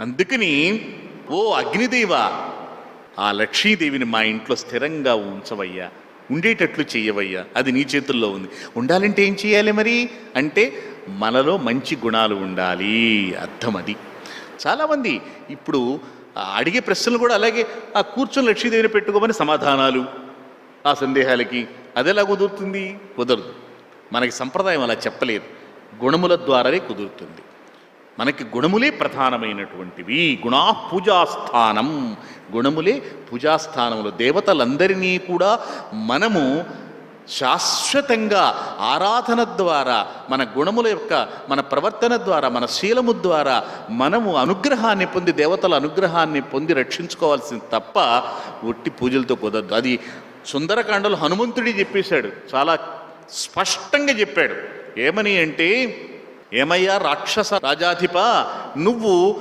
అందుకని ఓ అగ్నిదేవ ఆ లక్ష్మీదేవిని మా ఇంట్లో స్థిరంగా ఉంచవయ్యా ఉండేటట్లు చెయ్యవయ్యా అది నీ చేతుల్లో ఉంది. ఉండాలంటే ఏం చేయాలి మరి? అంటే మనలో మంచి గుణాలు ఉండాలి అర్థం అది. చాలామంది ఇప్పుడు అడిగే ప్రశ్నలు కూడా అలాగే ఆ కూర్చొని లక్ష్మీదేవిని పెట్టుకోమని సమాధానాలు ఆ సందేహాలకి అదెలా కుదురుతుంది? కుదరదు. మనకి సంప్రదాయం అలా చెప్పలేదు. గుణముల ద్వారానే కుదురుతుంది. మనకి గుణములే ప్రధానమైనటువంటివి. గుణా పూజాస్థానం గుణములే పూజాస్థానములు. దేవతలందరినీ కూడా మనము శాశ్వతంగా ఆరాధన ద్వారా మన గుణముల యొక్క మన ప్రవర్తన ద్వారా మన శీలము ద్వారా మనము అనుగ్రహాన్ని పొంది దేవతల అనుగ్రహాన్ని పొంది రక్షించుకోవాల్సింది తప్ప ఒట్టి పూజలతో కుదరదు. అది సుందరకాండలో హనుమంతుడి చెప్పేశాడు. చాలా స్పష్టంగా చెప్పాడు. ఏమని అంటే ఏమయ్యా రాక్షస రాజాధిప నువ్వు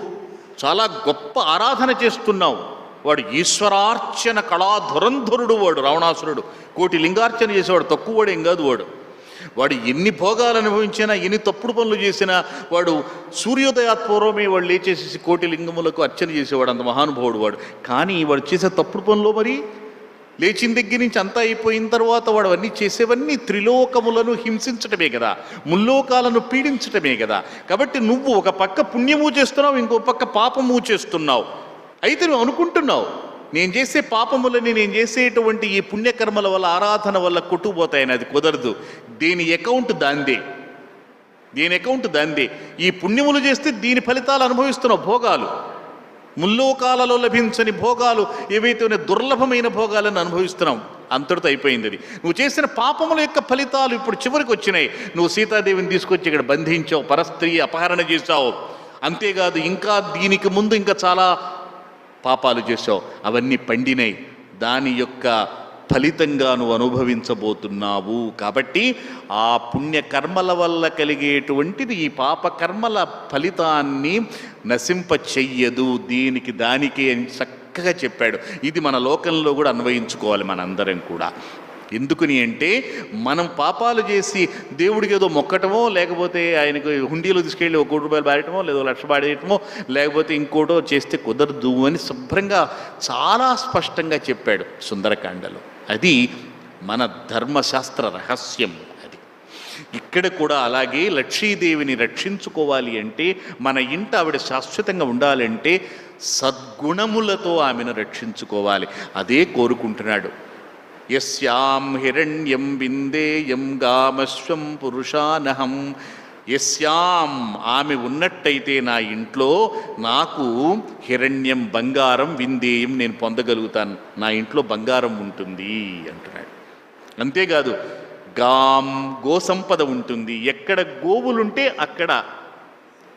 చాలా గొప్ప ఆరాధన చేస్తున్నావు. వాడు ఈశ్వరార్చన కళాధురంధరుడు వాడు రావణాసురుడు. కోటి లింగార్చన చేసేవాడు తక్కువ వాడు ఏం కాదు వాడు. వాడు ఎన్ని భోగాలు అనుభవించినా ఎన్ని తప్పుడు పనులు చేసినా వాడు సూర్యోదయాత్పూర్వమే వాడు లేచేసేసి కోటి లింగములకు అర్చన చేసేవాడు అంత మహానుభావుడు వాడు. కానీ వాడు చేసే తప్పుడు పనులు మరి లేచిన దగ్గర నుంచి అంతా అయిపోయిన తర్వాత వాడు అవన్నీ చేసేవన్నీ త్రిలోకములను హింసించటమే కదా. ముల్లోకాలను పీడించటమే కదా. కాబట్టి నువ్వు ఒక పక్క పుణ్యము చేస్తున్నావు ఇంకో పక్క పాపము చేస్తున్నావు. అయితే నువ్వు అనుకుంటున్నావు నేను చేసే పాపములని నేను చేసేటువంటి ఈ పుణ్యకర్మల వల్ల ఆరాధన వల్ల కొట్టుకుపోతాయని అది కుదరదు. దీని అకౌంట్ దాందే. దీని అకౌంట్ దాందే. ఈ పుణ్యములు చేస్తే దీని ఫలితాలు అనుభవిస్తున్నావు భోగాలు. ముల్లోకాలలో లభించని భోగాలు ఏవైతే దుర్లభమైన భోగాలను అనుభవిస్తున్నాం అంతటితో అయిపోయింది అది. నువ్వు చేసిన పాపముల యొక్క ఫలితాలు ఇప్పుడు చివరికి వచ్చినాయి. నువ్వు సీతాదేవిని తీసుకొచ్చి ఇక్కడ బంధించావు పరస్త్రీ అపహరణ చేశావు. అంతేకాదు ఇంకా దీనికి ముందు ఇంకా చాలా పాపాలు చేశావు. అవన్నీ పండినాయి. దాని యొక్క ఫలితంగా నువ్వు అనుభవించబోతున్నావు. కాబట్టి ఆ పుణ్యకర్మల వల్ల కలిగేటువంటిది ఈ పాపకర్మల ఫలితాన్ని నశింప చెయ్యదు దీనికి దానికి అని చక్కగా చెప్పాడు. ఇది మన లోకంలో కూడా అన్వయించుకోవాలి మనందరం కూడా. ఎందుకని అంటే మనం పాపాలు చేసి దేవుడికి ఏదో మొక్కటమో లేకపోతే ఆయనకు హుండీలో తీసుకెళ్ళి ఒక కోటి రూపాయలు బాడటమో లేదో లక్ష పాడేయటమో లేకపోతే ఇంకోటో చేస్తే కుదరదు అని శుభ్రంగా చాలా స్పష్టంగా చెప్పాడు సుందరకాండలో. అది మన ధర్మశాస్త్ర రహస్యం అది. ఇక్కడ కూడా అలాగే లక్ష్మీదేవిని రక్షించుకోవాలి అంటే మన ఇంట ఆవిడ శాశ్వతంగా ఉండాలంటే సద్గుణములతో ఆమెను రక్షించుకోవాలి. అదే కోరుకుంటున్నాడు. యస్యాం హిరణ్యం విందేయం గామశ్వం పురుషానహం యస్యాం ఆమె ఉన్నట్టయితే నా ఇంట్లో నాకు హిరణ్యం బంగారం విందేయం నేను పొందగలుగుతాను. నా ఇంట్లో బంగారం ఉంటుంది అంటున్నాడు. అంతేకాదు గాం గోసంపద ఉంటుంది. ఎక్కడ గోవులుంటే అక్కడ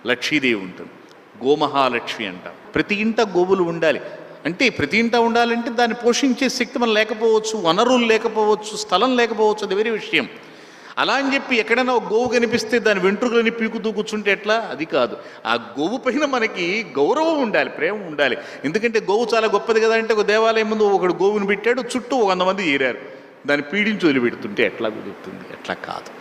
లక్ష్మీదేవి ఉంటుంది. గోమహాలక్ష్మి అంట. ప్రతి ఇంట గోవులు ఉండాలి. అంటే ప్రతి ఇంట ఉండాలంటే దాన్ని పోషించే శక్తి మనం లేకపోవచ్చు వనరులు లేకపోవచ్చు స్థలం లేకపోవచ్చు అది వేరే విషయం. అలా అని చెప్పి ఎక్కడైనా ఒక గోవు కనిపిస్తే దాని వెంట్రుకలని పీకుతూ కూర్చుంటే ఎట్లా? అది కాదు. ఆ గోవు పైన మనకి గౌరవం ఉండాలి ప్రేమ ఉండాలి. ఎందుకంటే గోవు చాలా గొప్పది కదా అంటే ఒక దేవాలయం ముందు ఒకడు గోవుని పెట్టాడు చుట్టూ ఒక వంద మంది చేరారు దాన్ని పీడించి వదిలిపెడుతుంటే ఎట్లా కుదురుతుంది? ఎట్లా కాదు.